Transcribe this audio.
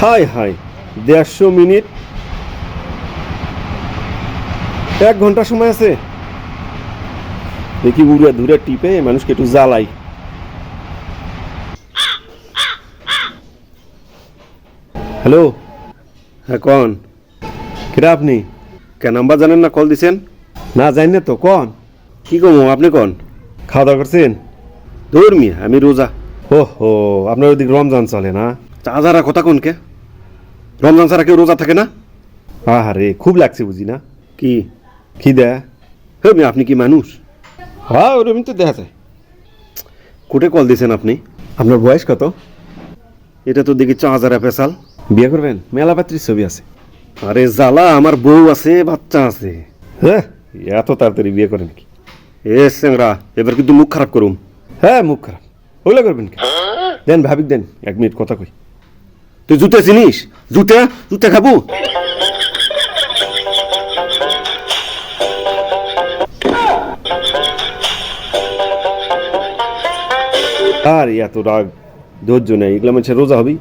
High high, দেড়শো minute. এক ঘণ্টা সময় আছে। দেখি উড়ে ধুরে টিপে মানুষকে একটু জ্বালাই। হ্যালো? হ্যাঁ কন। কেটা আপনি? কে নাম্বার জানেন না, কল দিছেন? না, জানি না তো, কন। কি কমো, আপনি কন? খাওয়া দাওয়া করছেন? মিয়া, আমি রোজা। ও হো আপনার ওদিক রমজান চলে না? চা চাঁদারা কথা কোন কে? রমজান ছাড়া কেউ রোজা থাকে না? আহারে খুব লাগছে বুঝি না? কি? খিদে? হে মিয়া আপনি কি মানুষ? হ্যাঁ ওরকম তো দেখা যায়। কোটে কল দিয়েছেন আপনি? আপনার বয়স কত? এটা তো দেখি চ হাজারা পেশাল। বিয়ে করবেন? মেলা পাত্রীর ছবি আছে। আরে জ্বালা আমার বউ আছে বাচ্চা আছে। হ্যাঁ এত তাড়াতাড়ি বিয়ে করেন কি? এ স্যাংরা এবার কিন্তু মুখ খারাপ করুম হ্যাঁ মুখ খারাপ। ওগুলো করবেন কি? দেন ভাবিক দেন এক মিনিট কথা কই। তুই জুতে চিনিস? জুতে? জুতে খাব? আর এত রাগ, ধৈর্য নেই। এগুলো মানুষের রোজা হবি